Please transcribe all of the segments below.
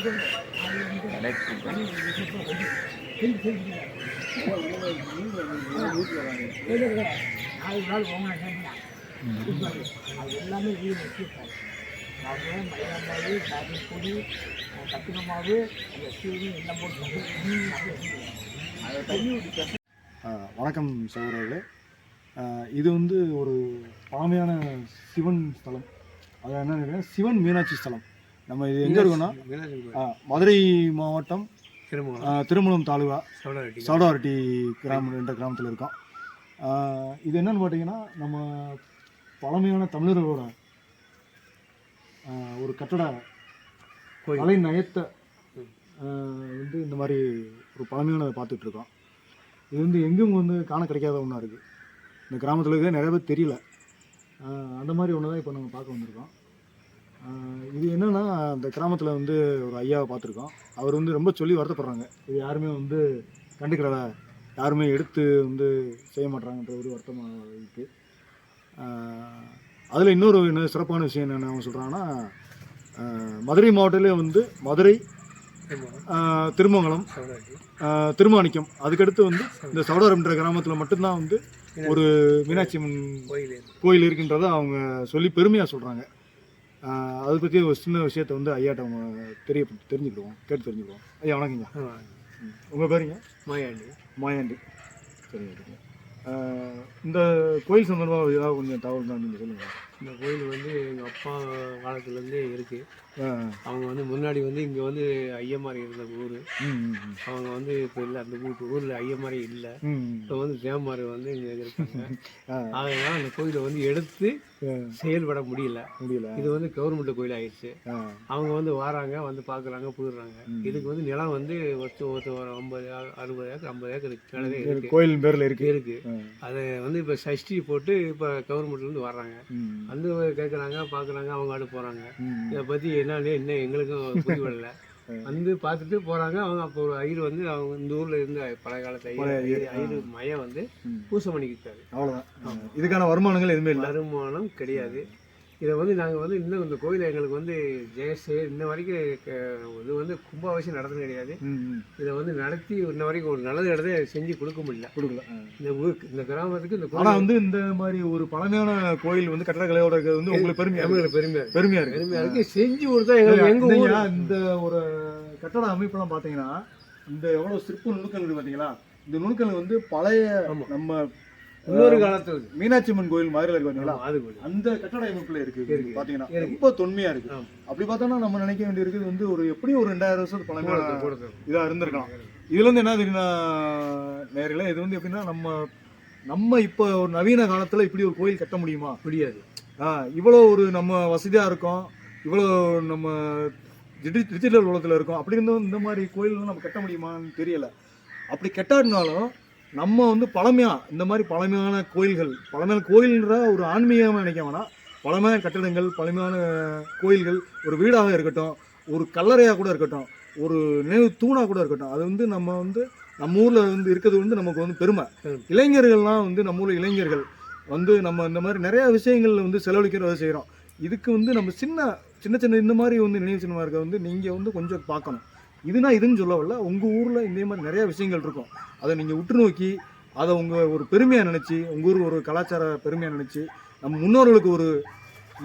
நாலு நாள் அது எல்லாமே வீடு வச்சுருப்பாரு மாவு மைதாமாவு சாமிப்பொடி கத்தின மாவு அந்த வணக்கம் சகோதரர்களே. இது வந்து ஒரு பழமையான சிவன் ஸ்தலம். அது என்னன்னு சிவன் மீனாட்சி ஸ்தலம். நம்ம இது எங்கே இருக்கோம்னா? ஆ, மதுரை மாவட்டம் திருமணம் தாலுகா சவுடாவரட்டி கிராமம் என்ற கிராமத்தில் இருக்கோம். இது என்னன்னு பார்த்தீங்கன்னா நம்ம பழமையான தமிழர்களோட ஒரு கட்டட கலை நயத்தை வந்து இந்த மாதிரி ஒரு பழமையானதை பார்த்துட்டு இருக்கோம். இது வந்து எங்கும் வந்து காண கிடைக்காத ஒன்றா இருக்குது இந்த கிராமத்தில் இருக்க நிறைய பேர் தெரியல. அந்த மாதிரி ஒன்று தான் இப்போ நம்ம பார்க்க வந்திருக்கோம். இது என்னென்னா அந்த கிராமத்தில் வந்து ஒரு ஐயாவை பார்த்துருக்கோம். அவர் வந்து ரொம்ப சொல்லி வருத்தப்படுறாங்க. இது யாருமே வந்து கண்டுக்கிறத யாருமே எடுத்து வந்து செய்ய மாட்றாங்கன்ற ஒரு வருத்தமாக இருக்குது அதில் இன்னொரு என்ன சிறப்பான விஷயம் என்னென்ன அவங்க சொல்கிறாங்கன்னா மதுரை மாவட்டத்திலே வந்து மதுரை திருமங்கலம் திருமாணிக்கம் அதுக்கடுத்து வந்து இந்த சவுடாரம்ன்ற கிராமத்தில் மட்டும்தான் வந்து ஒரு மீனாட்சி அம்மன் கோயில் இருக்கின்றதை அவங்க சொல்லி பெருமையாக சொல்கிறாங்க அதை பற்றி ஒரு சின்ன விஷயத்தை வந்து ஐயாட்ட அவங்க தெரிய தெரிஞ்சுக்கிடுவோம். கேட்டு தெரிஞ்சுக்கிடுவோம். ஐயா வணக்கங்க உங்கள் பேருங்க? மாயாண்டி. மாயாண்டி. சரிங்க இந்த கோயில் சம்பந்தமாக ஏதாவது கொஞ்சம் தகவல் தான் நீங்கள் சொல்லுங்கள் இந்த கோயில் வந்து எங்கள் அப்பா காலத்துலேருந்தே இருக்குது அவங்க வந்து முன்னாடி வந்து இங்கே வந்து ஐயமாரி இருந்த ஊர். அவங்க வந்து இப்போ இல்லை அந்த ஊர் ஊரில் ஐயமாரி இல்லை. இப்போ வந்து தேவமாரி வந்து இங்கே இருக்காங்க. அதனால அந்த கோயிலை வந்து எடுத்து செயல்பட முடியல. முடியல. இது வந்து கவர்மெண்ட் கோயில் ஆயிடுச்சு அவங்க வந்து வராங்க வந்து பார்க்குறாங்க போயிடுறாங்க. இதுக்கு வந்து நிலம் வந்து ஒருத்தர் ஒருத்தர் ஒரு ஐம்பது அறுபது ஏக்கர் ஐம்பது ஏக்கர் இருக்கு. கோயில் பேரில் இருக்கு. இருக்கு. அதை வந்து இப்போ சஷ்டி போட்டு இப்போ கவர்மெண்ட்லேருந்து வர்றாங்க. வந்து கேட்குறாங்க பார்க்குறாங்க அவங்க ஆடு போகிறாங்க இதை பற்றி என்னன்னு என்ன எங்களுக்கும் புரிய வரல வந்து பார்த்துட்டு போகிறாங்க அவங்க அப்போ ஒரு ஐயர் வந்து அவங்க இந்த ஊரில் இருந்த பழைய காலத்து ஐயர் ஐயர். மையம் வந்து. பூசை பண்ணிக்கிட்டாரு அவ்வளோதான் இதுக்கான வருமானங்கள் எதுவுமே இல்லை. வருமானம் கிடையாது. இதை வந்து நாங்கள் வந்து இன்னும் இந்த கோயிலை எங்களுக்கு வந்து ஜெயசே இன்ன வரைக்கும் இது வந்து கும்பாபிஷேகம் நடந்தது கிடையாது. இதை வந்து நடத்தி இன்ன வரைக்கும் ஒரு நல்லது இடத்த செஞ்சு கொடுக்க முடியல. கொடுக்கல. இந்த ஊருக்கு இந்த கிராமத்துக்கு இந்த ஆனா கோயில் வந்து இந்த மாதிரி ஒரு பழமையான கோயில் வந்து கட்டடக்கலையோட இருக்கிறது வந்து உங்களுக்கு பெருமையா இருக்கு. எங்களுக்கு பெருமையாக இருக்கு. பெருமையா இருக்கு. பெருமையாக இருக்கு. செஞ்சு கொடுத்தா எங்களுக்கு எங்கள் ஊர்? இந்த ஒரு கட்டட அமைப்பெல்லாம் பாத்தீங்கன்னா இந்த எவ்வளவு சிற்ப நுணுக்கங்கள் இருக்கு பாத்தீங்களா? இந்த நுணுக்கங்கள் வந்து பழைய. நம்ம இன்னொரு காலத்து மீனாட்சி அம்மன் கோயில் மாதிரி இருக்கு அந்த கட்டட அமைப்புல இருக்கு. பாத்தீங்கன்னா. ரொம்ப தொன்மையா இருக்கு. அப்படி பார்த்தோம்னா நம்ம நினைக்க வேண்டியிருக்குது வந்து ஒரு எப்படியும் ஒரு ரெண்டாயிரம் வருஷத்துக்கு கொடுத்து. இதா இருந்திருக்கலாம். இதுல இருந்து என்ன தெரியுமா நேரில் இது வந்து எப்படின்னா நம்ம நம்ம இப்போ ஒரு நவீன காலத்துல இப்படி ஒரு கோயில் கட்ட முடியுமா? முடியாது. இவ்வளோ ஒரு நம்ம வசதியா இருக்கோம் இவ்வளோ நம்ம டிஜி டிஜிட்டல் உலகத்தில் இருக்கோம் அப்படி இருந்தும் இந்த மாதிரி கோயில்கள் நம்ம கட்ட முடியுமான்னு தெரியல. அப்படி கெட்டாடினாலும் நம்ம வந்து பழமையா இந்த மாதிரி பழமையான கோயில்கள் பழமையான கோயில்ன்ற ஒரு ஆன்மீகமாக நினைக்க வேணாம். பழமையான கட்டடங்கள் பழமையான கோயில்கள் ஒரு வீடாக இருக்கட்டும் ஒரு கல்லறையாக கூட இருக்கட்டும் ஒரு நினைவு தூணாக கூட இருக்கட்டும் அது வந்து நம்ம வந்து நம்ம ஊரில் வந்து இருக்கிறது வந்து நமக்கு வந்து பெருமை. பெருமை. இளைஞர்கள்லாம் வந்து நம்ம ஊரில் இளைஞர்கள் வந்து நம்ம இந்த மாதிரி நிறைய விஷயங்கள் வந்து செலவழிக்கிறத செய்கிறோம் இதுக்கு வந்து நம்ம சின்ன சின்ன சின்ன இந்த மாதிரி வந்து நினைவு சின்னமாக இருக்க வந்து நீங்கள் வந்து கொஞ்சம் பார்க்கணும். இதுனா இதுன்னு சொல்ல வரல உங்கள் ஊரில் இந்த மாதிரி நிறைய விஷயங்கள் இருக்கும். அதை நீங்கள் உற்று நோக்கி அதை உங்கள் ஒரு பெருமையாக நினச்சி உங்கள் ஊர் ஒரு கலாச்சார பெருமையாக நினச்சி நம்ம முன்னோர்களுக்கு ஒரு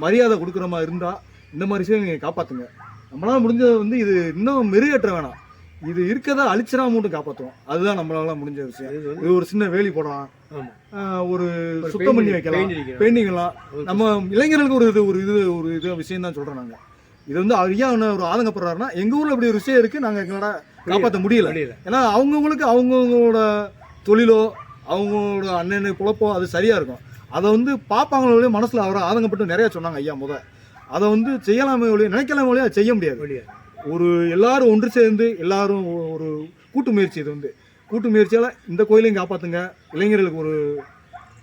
மரியாதை கொடுக்குற மாதிரி இருந்தால் இந்த மாதிரி விஷயம் நீங்கள் காப்பாற்றுங்க நம்மளால முடிஞ்சது வந்து இது இன்னும் மெருகேற்ற வேணாம். இது இருக்கதை அழிச்சிடாம மட்டும் காப்பாற்றுவோம் அதுதான் நம்மளால முடிஞ்ச விஷயம். இது இது ஒரு சின்ன வேலி போடலாம். ஒரு சுத்தம் பண்ணி வைக்கலாம். paint அடிக்கலாம். பெயிண்டிங் எல்லாம் ஒரு நம்ம இளைஞர்களுக்கு ஒரு இது ஒரு இது ஒரு இது விஷயம் தான் சொல்றோம் நாங்க. இது வந்து ஐயா என்ன ஒரு ஆதங்கப்படுறாருன்னா எங்க ஊர்ல இப்படி ஒரு விஷயம் இருக்கு நாங்க எங்களோட காப்பாற்ற முடியல. ஏன்னா அவங்கவுங்களுக்கு அவங்கவுங்களோட தொழிலோ அவங்களோட அண்ணன் குழப்போ அது சரியா இருக்கும். அதை வந்து பார்ப்பாங்களோ மனசுல அவரை ஆதங்கப்பட்டு நிறைய சொன்னாங்க ஐயா முத. அதை வந்து செய்யலாமே ஒழிய நினைக்கலாமே ஒழிய செய்ய முடியாது. ஒரு எல்லாரும் ஒன்று சேர்ந்து எல்லாரும் ஒரு கூட்டு முயற்சி இது வந்து. கூட்டு முயற்சியால் இந்த கோயிலையும் காப்பாற்றுங்க இளைஞர்களுக்கு ஒரு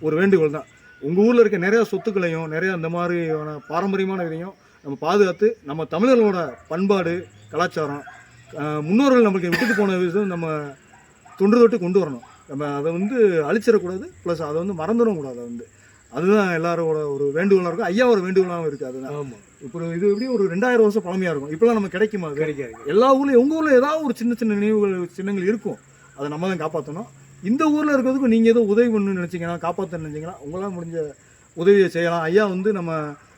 ஒரு வேண்டுகோள் தான். உங்கள் ஊரில் இருக்க நிறைய சொத்துக்களையும் நிறைய இந்த மாதிரியான பாரம்பரியமான இதையும் நம்ம பாதுகாத்து நம்ம தமிழர்களோட பண்பாடு கலாச்சாரம் முன்னோர்கள் நமக்கு விட்டுட்டு போன விஷயம் நம்ம தொன்று தொட்டு கொண்டு வரணும். நம்ம அதை வந்து அழிச்சிடக்கூடாது ப்ளஸ் அதை வந்து மறந்துடவும் கூடாது அதை வந்து. அதுதான் எல்லாரோட ஒரு வேண்டுகோளாக இருக்கும். ஐயாவோட வேண்டுகோளாகவும் இருக்குது அதுதான். ஆமா. இப்போ இது எப்படியும் ஒரு ரெண்டாயிரம் வருஷம் பழமையாக இருக்கும். இப்போலாம் நம்ம கிடைக்குமா அது? கிடைக்காது எல்லா ஊர்லயும் உங்க ஊர்ல ஏதாவது ஒரு சின்ன சின்ன நினைவுகள் சின்னங்கள் இருக்கும். அதை நம்ம தான் காப்பாற்றணும் இந்த ஊரில் இருக்கிறதுக்கு நீங்கள் எதுவும் உதவி பண்ணணும்னு நினச்சிங்கன்னா காப்பாற்ற நினச்சிங்கன்னா உங்களால் முடிஞ்ச உதவியை செய்யலாம். ஐயா வந்து நம்ம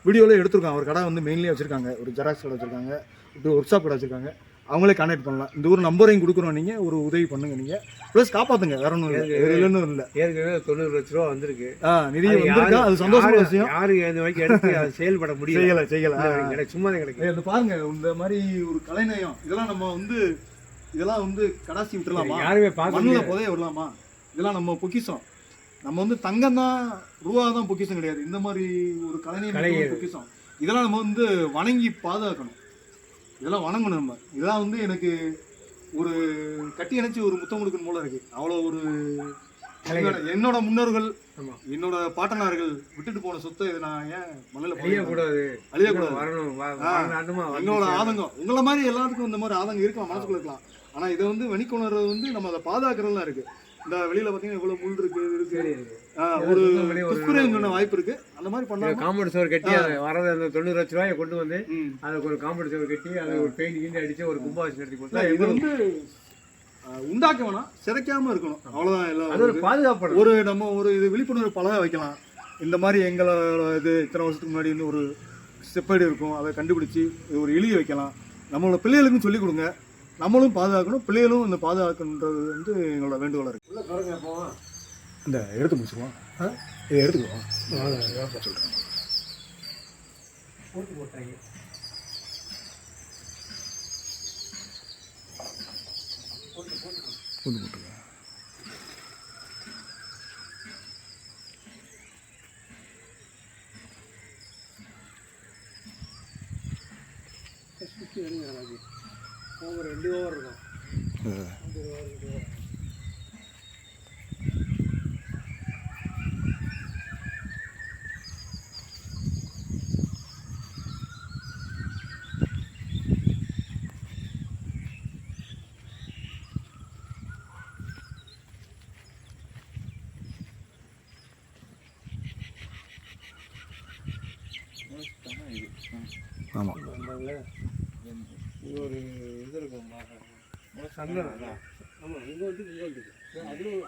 வீடியோவில் எடுத்திருக்கோம் அவர் கடை வந்து மெயின்லேயே வச்சுருக்காங்க. ஒரு ஜெராக்ஸ் கடை வச்சுருக்காங்க. இப்படி ஒர்க் ஷாப் கடை வச்சுருக்காங்க. அவங்களே கான்டாக்ட் பண்ணலாம். இந்த ஊர் நம்பரையும் கொடுக்குறோம் நீங்கள் ஒரு உதவி பண்ணுங்க நீங்கள் ப்ளஸ் காப்பாற்றுங்க வேற ஒன்றும் இல்லை. வேறு இல்லைன்னு இல்லை. ஏற்கனவே தொண்ணூறு லட்ச ரூபா வந்திருக்கு. ஆ நிதி வந்திருக்கா? அது சந்தோஷமான விஷயம். யாரும் இந்த வரைக்கும் எடுத்து அதை செயல்பட முடியல? செய்யலை செய்யலை. எனக்கு சும்மா கிடைக்கும் இது பாருங்க. இந்த மாதிரி ஒரு கலைநயம். இதெல்லாம் நம்ம வந்து இதெல்லாம் வந்து கடாசி விட்டுலாமா யாருமே பார்க்க மண்ணில் புதைய விடலாமா? இதெல்லாம் நம்ம பொக்கிஷம். நம்ம வந்து தங்கம் தான் ரூபா தான் பொக்கிஷம் கிடையாது. இந்த மாதிரி ஒரு கலைநயம் கலை மிகவும் பொக்கிஷம். இதெல்லாம் நம்ம வந்து வணங்கி பாதுகாக்கணும். இதெல்லாம் வணங்கணும் நம்ம. இதெல்லாம் வந்து எனக்கு ஒரு கட்டி அணைச்சு ஒரு முத்தம் கொடுக்கணும் போல இருக்கு. அவ்வளோ ஒரு என்னோட- என்னோட முன்னோர்கள். என்னோட பாட்டனார்கள் விட்டுட்டு போன சொத்தை இதை நான் ஏன் மண்ணில் அழியக்கூடாது அழியக்கூடாது வரணும். சேரணும். ஆதங்கம். உங்களை மாதிரி எல்லாத்துக்கும் இந்த மாதிரி ஆதங்கம் இருக்கலாம் மனசுக்குள்ள இருக்கலாம். ஆனா இதை வந்து வெளிக்கொணர்றது வந்து நம்ம அதை பாதுகாக்கிறதுலாம் இருக்கு. இந்த வெளியில பாத்தீங்கன்னா இவ்வளவு முள் இருக்கு ஒரு துப்புரவு வாய்ப்பு இருக்கு. அந்த மாதிரி பண்ணாம காம்பவுண்ட் சுவர் கட்டி வரது அந்த தொண்ணூறு லட்ச ரூபாயை கொண்டு வந்து. அதுக்கு ஒரு காம்பவுண்ட் சுவர் கட்டி அதை ஒரு பெயிண்ட் கிண்டி அடிச்சு ஒரு கும்பாபிஷேகம் நடத்தி கொடுத்தா இது வந்து உண்டாக்க வேணாம் சிதைக்காம இருக்கணும். அவ்வளவுதான் அது எல்லாம் ஒரு பாதுகாப்பு ஒரு நம்ம ஒரு இது விழிப்புணர்வு பலகை வைக்கலாம். இந்த மாதிரி எங்களோட இது இத்தனை வருஷத்துக்கு முன்னாடி ஒரு செப்பேடு இருக்கும். அதை கண்டுபிடிச்சி ஒரு எளிய வைக்கலாம். நம்மளோட பிள்ளைகளுக்கும் சொல்லிக் கொடுங்க. நம்மளும் பாதுகாக்கணும் பிள்ளைகளும் இந்த பாதுகாக்கணுன்றது வந்து எங்களோட வேண்டுகோளாக இருக்கு. உள்ள பாருங்க போவோம் இந்த எடுத்து முடிச்சுக்குவோம் இதை எடுத்துக்குவோம். சொல்கிறேன் போட்டு போட்டாங்க. கொண்டு போட்டுருங்க சுற்றி வருங்க எனக்கு ஓவர் ரெண்டு ஓவர் இருக்கும் ரெண்டு ஓவர் ரெண்டு ஓவர் ஆமாம் வந்தாங்க இது ஒரு இது இருக்கும் சந்தனம். ஆமாம் இங்கே வந்து இங்கே வந்து. அதுவும்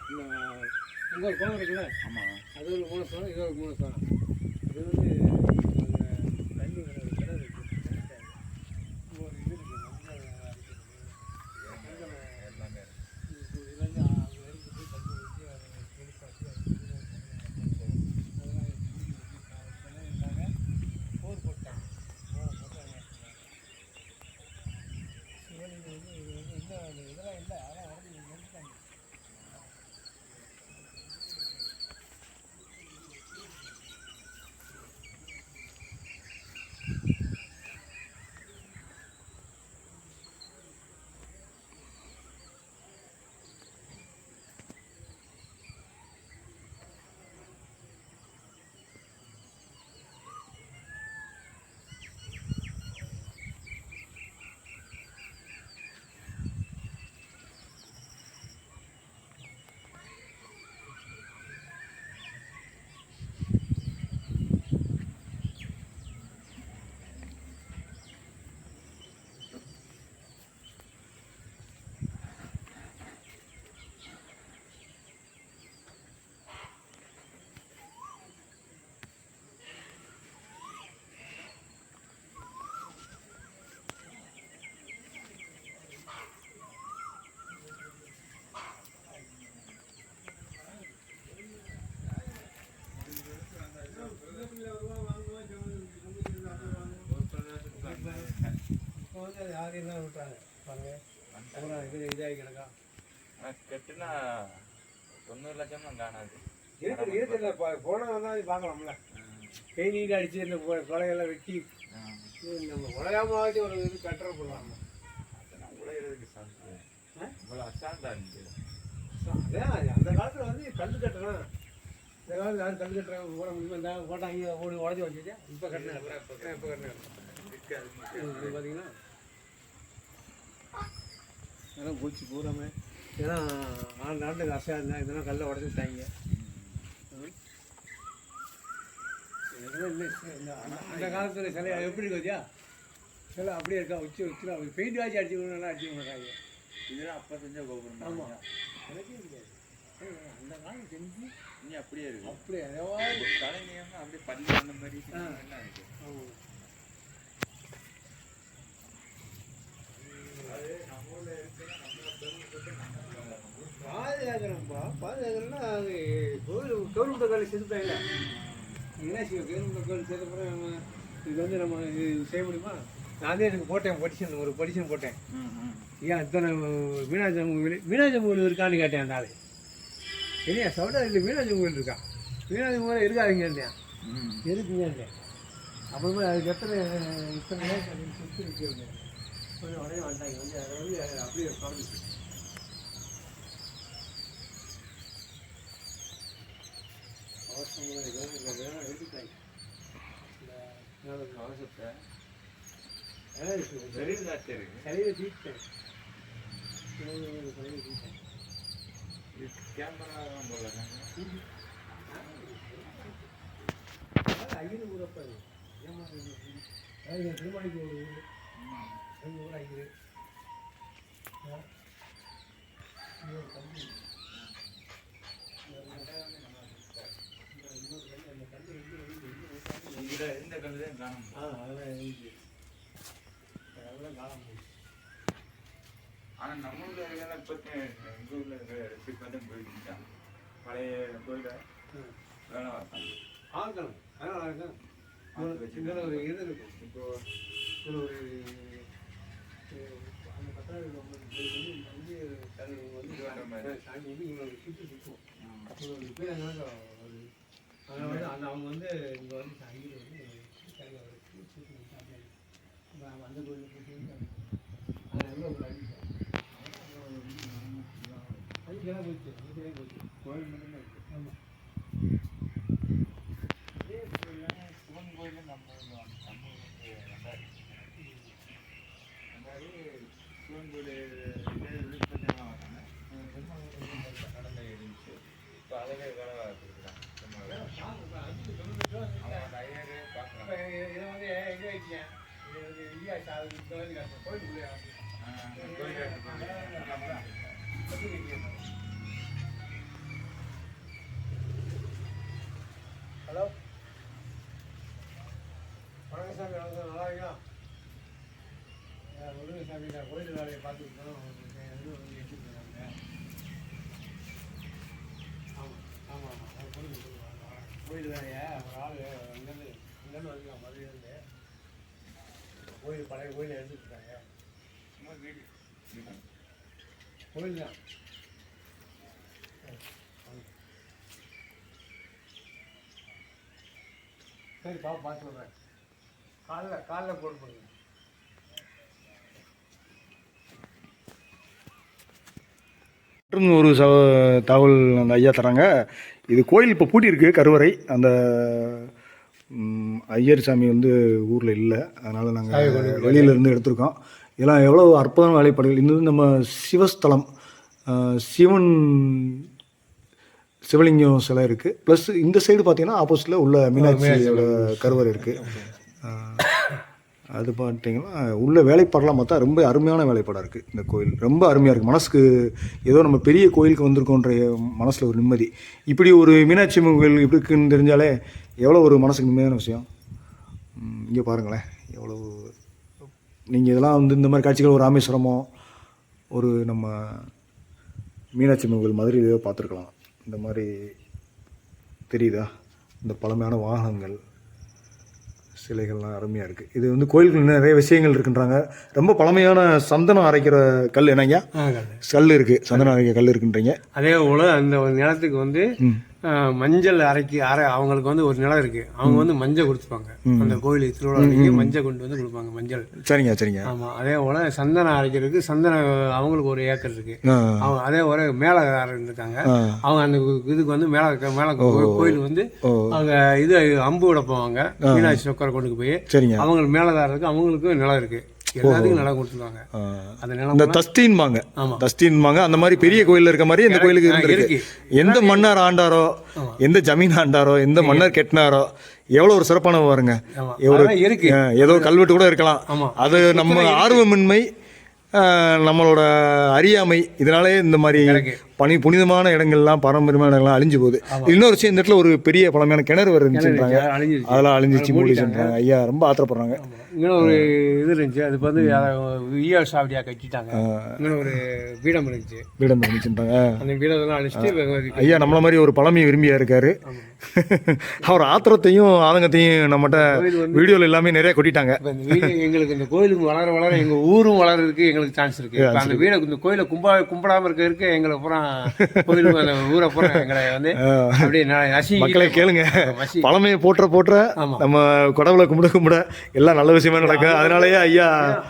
இங்கே ஒரு கோலம் இருக்குல்ல? ஆமாம் அது ஒரு மூணு ஸ்தானம் இது ஒரு மூணு ஸ்தானம் இது வந்து தண்ணி வர ஒரு கிணறு இருக்கு இங்க ஒரு இது இருக்கு மஞ்சள் அரைக்கிறது. மஞ்சள் எல்லாமே இது இதுலேருந்து அங்கே இருந்து போய் தண்ணி ஊற்றி அதை தெளிப்பாட்டி அதெல்லாம் இருந்தாங்க போர் போட்டாங்க போர் போட்டாங்க சிவலிங்கம் வந்து இது வந்து இன்னும் அந்த இதெல்லாம் இல்லை ஆனால் வந்து நிறுத்திட்டாங்க இப்போ வந்து அது யாரையும் விட்டாங்க? பாருங்க. பூரா இது இதாகி கிடக்கா. கெட்டுனா தொண்ணூறு லட்சம் தான் காணாது இருக்குது இருக்குல்ல இப்போ போனால் வந்தால் அது பார்க்கலாம்ல. பெயிண்ட் அடிச்சு இந்த கொலையெல்லாம் வெட்டி நம்ம உலகமாவது ஒரு இது கட்டுற போடலாம் உழையிறதுக்கு சான்ஸ் இவ்வளோ அசால்ட்டாக இருந்துச்சு. அதான் அது அந்த காலத்தில் வந்து கல் இந்த காலத்தில் யாரும் கல் கட்டுறாங்க போட முடியுமா? இந்த போட்டாங்க ஓடி உடஞ்சி வச்சுட்டு இப்போ கட்டினேன் இப்போ கட்டினேன் பார்த்தீங்கன்னா அதெல்லாம் குளிச்சு பூராமே. இதெல்லாம் ஆண்டு நாட்டுக்கு அசையாக இருந்தால் இதெல்லாம் கல்லை உடச்சிட்டாங்க அந்த காலத்தில் சிலை எப்படி இருக்கியா சிலை அப்படியே இருக்கா? உச்சி உச்சினா பெயிண்ட் வாட்சி அடிச்சு நல்லா அடிச்சு விடுறாங்க இதெல்லாம் அப்போ செஞ்ச கோபுரம் ஆமாம் அந்த காலம் செஞ்சு நீ அப்படியே இருக்கு. அப்படியே? தலைமையாக அப்படியே பள்ளி அந்த மாதிரி ஆமாம் பாதுகாக்கிறோம்ப்பா பாதுகாக்கிறோம்னா அது கோவில் கவர்மெண்ட் கோயில் செதுப்பாங்க என்ன செய்யும் கவர்மெண்ட் கோயில் செதுப்புறோம் நம்ம இது வந்து நம்ம இது செய்ய முடியுமா? நான் தான் எனக்கு போட்டேன் படிஷன் ஒரு படிஷன் போட்டேன். ஏன் இத்தனை கோயில் மீனாட்சி அம்மன் கோயில் இருக்கான்னு கேட்டேன் அந்த ஆள். இல்லையா? சொல்கிறா இல்லை அம்மன் கோயில் இருக்கா? அம்மன் கோயில் இருக்காதுங்க இருக்குங்க அப்புறமா அதுக்கு எத்தனை இத்தனை நேரம் கொஞ்சம் உடனே வந்துட்டாங்க. வந்து அதை வந்து அப்படியே தொடர்ந்து அவசரம் எடுத்துட்டாங்க. அவசரத்தை தீட்டேன் தீட்டேன் கேமரா போல இது? ஏமாறு அதாவது திருமணிக்கு ஒரு இந்த கல்லு தான் காணும் ஆ அதெல்லாம் அதெல்லாம் காலம் போச்சு நம்ம ஊர்ல இருக்கலாம் ஊர்ல இருக்கிற இடத்துக்கு வந்து போயிருக்காங்க பழைய கோயில வேலை பார்த்தாங்க ஆக்கணும் அதெல்லாம் இருக்கும் ஆத்து ஒரு இது இருக்கும் இப்போ ஒரு அவங்க வந்து இங்கே வந்து அங்கே வந்து தேங்காய் உடைச்சு சுற்றி சாப்பிட்டாங்க அப்ப அந்த கோயிலில் போட்டு அது எவ்வளோ ஒரு அடிப்போம் அதுக்கெல்லாம் போயிடுச்சு அதுக்கெல்லாம் போயிடுச்சு கோயில் மட்டும்தான் இருக்குது ஆமாம் இதே கோயில்ல சிவன் கோயில் நம்ம ஊர்ல வந்து நம்ம ஊர்ல நல்லா இருக்கு. அதாவது சிவன் கோயில் இதே விழுப்புரத்துலாம் வராங்க கடலை இருந்துச்சு இப்போ அதிலே வேலை பார்க்குறாங்க இதை வந்து எங்கே வைக்கிறேன் இது வந்து இந்தியா சாதி கோயிலுக்குள்ளே கோயில் எடுத்துக்கோங்க ஹலோ வணக்கம் சாமி வணக்கம் சாமி நல்லா இருக்கீங்களா முருகன் சாமி நான் கோயில் வேலையை பார்த்துருக்கோம் வந்து எடுத்துட்டு இருக்காங்க ஆமாம் ஆமாம் ஆமாம் அது கோயில் கோயில் வேலையை ஒரு ஆள் இங்கேருந்து இங்கேருந்து வந்துருக்கான் மதுரையிலேருந்து கோயில் பழைய கோயில் எடுத்துட்டு கோயில் தான் சரி பாப்பா பார்த்து சொல்கிறேன் காலைல காலைல போட்டு பண்ணுங்க மற்றும் ஒரு ச தகவல் அந்த ஐயா தராங்க. இது கோயில் இப்போ பூட்டியிருக்கு கருவறை. அந்த ஐயர் சாமி வந்து ஊரில் இல்லை. அதனால் நாங்கள் வெளியிலேருந்து எடுத்திருக்கோம். இதெல்லாம் எவ்வளோ அற்புதமான வேலைப்பாடுகள் இது நம்ம சிவஸ்தலம். சிவன் சிவலிங்கம் சிலை இருக்குது ப்ளஸ் இந்த சைடு பார்த்தீங்கன்னா ஆப்போசிட்டில் உள்ள மீனாட்சியோட கருவறை இருக்குது அது பார்த்தீங்கன்னா உள்ள வேலைப்பாடெல்லாம் பார்த்தா ரொம்ப அருமையான வேலைப்பாடாக இருக்குது இந்த கோயில். ரொம்ப அருமையாக இருக்குது மனசுக்கு ஏதோ நம்ம பெரிய கோயிலுக்கு வந்திருக்கோன்ற மனசில் ஒரு நிம்மதி. இப்படி ஒரு மீனாட்சி அம்மன் கோயில் இருக்குன்னு தெரிஞ்சாலே எவ்வளோ ஒரு மனசுக்கு நிம்மதியான விஷயம்? இங்கே பாருங்களேன். எவ்வளோ நீங்கள் இதெல்லாம் வந்து இந்த மாதிரி காட்சிகள் ஒரு ராமேஸ்வரமோ ஒரு நம்ம மீனாட்சி கோயில் மதுரையிலேயோ பார்த்துருக்கலாம். இந்த மாதிரி தெரியுதா? இந்த பழமையான வாகனங்கள் சிலைகள்லாம் அருமையாக இருக்குது இது வந்து கோயிலுக்குள்ள நிறைய விஷயங்கள் இருக்குன்றாங்க. ரொம்ப பழமையான சந்தனம் அரைக்கிற கல் என்னங்க? கல். இருக்குது சந்தனம் அரைக்கிற கல் இருக்குன்றீங்க. அதே போல் அந்த நிலத்துக்கு வந்து மஞ்சள் அரைக்கி அரை அவங்களுக்கு வந்து ஒரு நிலம் இருக்கு. அவங்க வந்து மஞ்சள் கொடுத்துப்பாங்க. அந்த கோயில் திருவிழாக்கு மஞ்சள் கொண்டு வந்து கொடுப்பாங்க மஞ்சள். சரிங்க சரிங்க. ஆமா அதே போல சந்தனம் அரைக்கிறதுக்கு சந்தனம் அவங்களுக்கு ஒரு ஏக்கர் இருக்கு. அவங்க அதே ஒரு மேலக்காரர் இருக்காங்க ஆ. அவங்க அந்த இதுக்கு வந்து மேல மேல கோயில் வந்து அவங்க இது அம்பு விட போவாங்க மீனாட்சி சொக்கரை கொண்டு போய் சரிங்க. அவங்க மேலதாரருக்கு அவங்களுக்கும் நிலம் இருக்கு. எல்லாத்துக்கும் நிலம் கொடுத்துருவாங்க. அந்த இந்த நிலம் தஸ்தீன்பாங்க. ஆமா. தஸ்தீன்பாங்க அந்த மாதிரி பெரிய கோயில்ல இருக்க மாதிரி இந்த கோயிலுக்கு இருந்திருக்கு. எந்த மன்னர் ஆண்டாரோ எந்த ஜமீன் ஆண்டாரோ எந்த மன்னர் கெட்டினாரோ எவ்வளோ ஒரு சிறப்பான பாருங்க. இருக்கு. ஏதோ கல்வெட்டு கூட இருக்கலாம். அது நம்ம ஆர்வமின்மை நம்மளோட அறியாமை இதனாலே இந்த மாதிரி. பனி புனிதமான இடங்கள்லாம் பாரம்பரியமான இடங்கள்லாம் அழிஞ்சு போகுது. இன்னொரு விஷயம் இந்த இடத்துல ஒரு பெரிய பழமையான கிணறு வேறு இருந்துச்சுன்றாங்க. அதெல்லாம் அழிஞ்சிச்சு மூடிச்சுன்றாங்க ஐயா ரொம்ப ஆத்திரப்படுறாங்க. இங்கே ஒரு இது இருந்துச்சு. அது வந்து ஈயல் சாவடியாக கட்டிட்டாங்க. இங்கே ஒரு பீடம் இருந்துச்சு. வீடம் இருந்துச்சுன்றாங்க. அந்த பீடத்தெல்லாம் அழிச்சிட்டு ஐயா நம்மள மாதிரி ஒரு பழமை விரும்பியா இருக்காரு. அவர் ஆத்திரத்தையும் ஆதங்கத்தையும் நம்மகிட்ட வீடியோல எல்லாமே நிறைய கொட்டிட்டாங்க. எங்களுக்கு இந்த கோயிலுக்கு வளர வளர எங்கள் ஊரும் வளர்றதுக்கு எங்களுக்கு சான்ஸ் இருக்கு. இப்போ அந்த வீடை இந்த கோயிலை கும்பா கும்பிடாம இருக்க இருக்க எங்களை பூரா கோயிலுக்கு அந்த ஊரை பூரா எங்களை வந்து அப்படியே நசி மக்களை கேளுங்க. பழமையை போற்ற போற்ற ஆமா. நம்ம கடவுளை கும்பிட கும்பிட எல்லாம் நல்ல விஷயமா நடக்கும். அதனாலயே ஐயா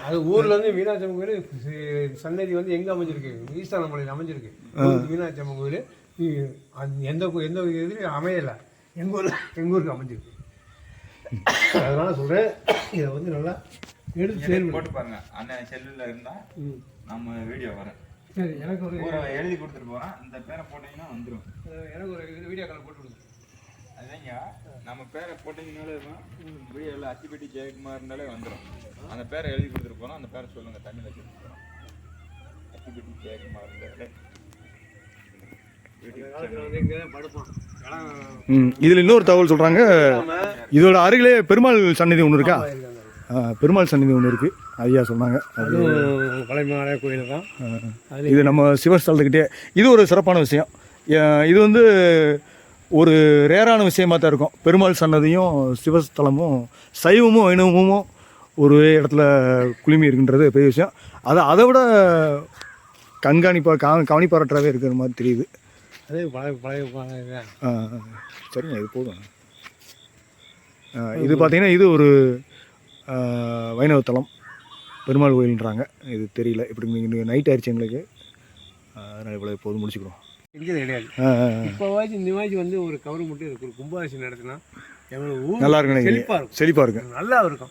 அது ஊர்ல இருந்து மீனாட்சி அம்மன் கோயில் சன்னதி வந்து எங்க அமைஞ்சிருக்கு? ஈஸ்வர மலையில் அமைஞ்சிருக்கு. மீனாட்சி அம்மன் கோயில் எந்த எந்த இதுலையும் அமையல. எங்க ஊர்ல எங்க ஊருக்கு அமைஞ்சிருக்கு. அதனால சொல்றேன். இதை வந்து நல்லா எடுத்து போட்டு பாருங்க. அண்ணன் செல்லுல இருந்தா ம். நம்ம வீடியோ வரேன் சரி எனக்கு ஒரு எழுதி கொடுத்துட்டு போறேன். இந்த பேரை போட்டீங்கன்னா வந்துடும் எனக்கு ஒரு வீடியோ கால் போட்டு விடுங்க அதாங்க நம்ம பேரை போட்டீங்கனாலே தான் வீடியோவில் அத்திப்பட்டி ஜெயக்குமார் இருந்தாலே வந்துடும் அந்த பேரை எழுதி கொடுத்துட்டு போறோம். அந்த பேரை சொல்லுங்க. தமிழ் வச்சு போகிறோம் அத்திப்பட்டி ஜெயக்குமார் இருந்தாலே இந்த காலத்துல வந்து இங்கே தான் படுப்போம். இடம் ம், இதுல இன்னொரு தகவல் சொல்றாங்க. இதோட அருகிலே பெருமாள் சன்னதி ஒன்று இருக்கா? பெருமாள் சன்னதி ஒன்று இருக்கு. ஐயா சொன்னாங்க. அது பழையமான கோயில் தான். இது நம்ம சிவஸ்தலத்துக்கிட்டே இது ஒரு சிறப்பான விஷயம். இது வந்து ஒரு ரேரான விஷயமா தான் இருக்கும். பெருமாள் சன்னதியும் சிவஸ்தலமும் சைவமும் வைணவமும் ஒரு இடத்துல குழுமி இருக்குன்றது பெரிய விஷயம். அதை அதை விட கண்காணிப்பா கா கவனிப்பாரற்றாவே இருக்கிற மாதிரி தெரியுது. அதே பழைய பழைய. ஆ, சரிங்க இது போதும். இது பார்த்தீங்கன்னா இது ஒரு ஆ, வைணவ தலம் பெருமாள் கோயில்ன்றாங்க. இது தெரியல. இப்படி நீங்கள் நைட் ஆயிடுச்சு எங்களுக்கு. அதனால இவ்வளோ போதும் முடிச்சுக்கிறோம். இங்கே கிடையாது ஆ, ஆ, ஆ. இப்போ வாய்ச்சி இந்த மாதிரி வந்து ஒரு கவர் மட்டும் இருக்கு. ஒரு கும்பாபிஷேகம் நடத்தினா எங்களுக்கு நல்லா நினைக்கிறீங்க செழிப்பாக இருக்கும். செழிப்பாக இருக்கு நல்லா இருக்கும்.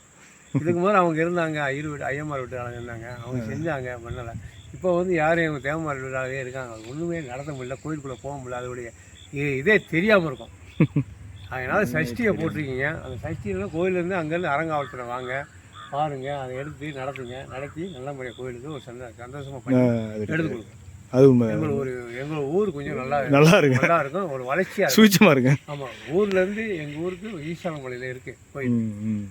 இதுக்கு முதல்ல அவங்க இருந்தாங்க. ஐயர் வீட்டு ஐயம்மார் வீட்டு ஆளுங்க இருந்தாங்க. அவங்க செஞ்சாங்க பண்ணலை. இப்போ வந்து யாரும் எங்கள் தேவமார் வீட்டாலே இருக்காங்க. அது ஒன்றுமே நடத்த முடியல. கோயிலுக்குள்ளே போக முடியல. அதோடைய இதே தெரியாமல் இருக்கும். அதனால சஷ்டியை போட்டிருக்கீங்க. அந்த சஷ்டியில் கோயிலேருந்து அங்கேருந்து அரங்காவலத்தில் வாங்க. பாருங்க அதை எடுத்து நடத்துங்க. நடத்தி நல்ல முறையாக கோயிலுக்கு ஒரு சந்த சந்தோஷமாக அது எடுத்து கொடுங்க. அது ஒரு எங்கள் ஊர் கொஞ்சம் நல்லா நல்லா இருக்கு நல்லா இருக்கும். ஒரு வளர்ச்சியாக சுவிச்சமாக இருக்கு ஆமாம் ஊர்லேருந்து எங்கள் ஊருக்கு ஈஸ்வரன் மலையில் இருக்குது கோயில்.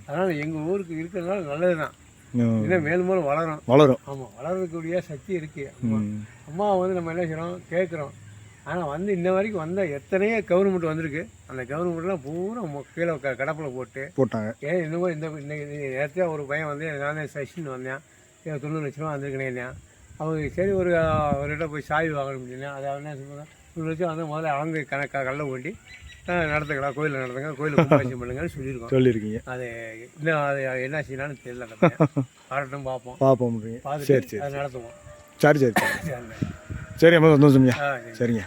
அதனால் எங்கள் ஊருக்கு இருக்கிறதுனால நல்லது தான். இன்னும் மேலும் மேலும் வளரும். வளரும். ஆமாம் வளரக்கூடிய சக்தி இருக்குது அம்மா. அம்மா வந்து நம்ம என்ன செய்கிறோம் கேட்குறோம். ஆனால் வந்து இன்ன வரைக்கும் வந்த எத்தனையோ கவர்மெண்ட் வந்திருக்கு. அந்த கவர்மெண்ட்லாம் பூரா கீழே க கடப்பில் போட்டு போட்டாங்க. ஏன் இன்னமும் இந்த இன்னைக்கு நேரத்தையாக ஒரு பையன் வந்து நான் தான் செஷன் வந்தேன். ஏன் தொண்ணூறு லட்ச ரூபா வந்திருக்கேன் அவங்க சரி ஒரு ஒரு இடம் போய் சாவி வாங்கணும் அப்படின்னா அதை என்ன சொல்லுவாங்க தொண்ணூறு லட்சம் வந்து முதல்ல அளந்து கணக்கா கல்ல ஓட்டி அஹ், நடத்துக்கலாம் கோயிலில் நடத்துங்க கோயிலில் கும்பாபிஷேகம் பண்ணுங்கன்னு சொல்லியிருக்கோம். சொல்லியிருக்கீங்க. அது இன்னும் அது என்ன செய்யலாம்னு தெரியல. வரட்டும் பார்ப்போம். பார்ப்போம்ன்றீங்க சரி பார்த்துட்டு சரி அதை நடத்துவோம். சரி சரி சரி. சரி சரி அம்மா சந்தோஷம்யா. சரி. சரிங்க.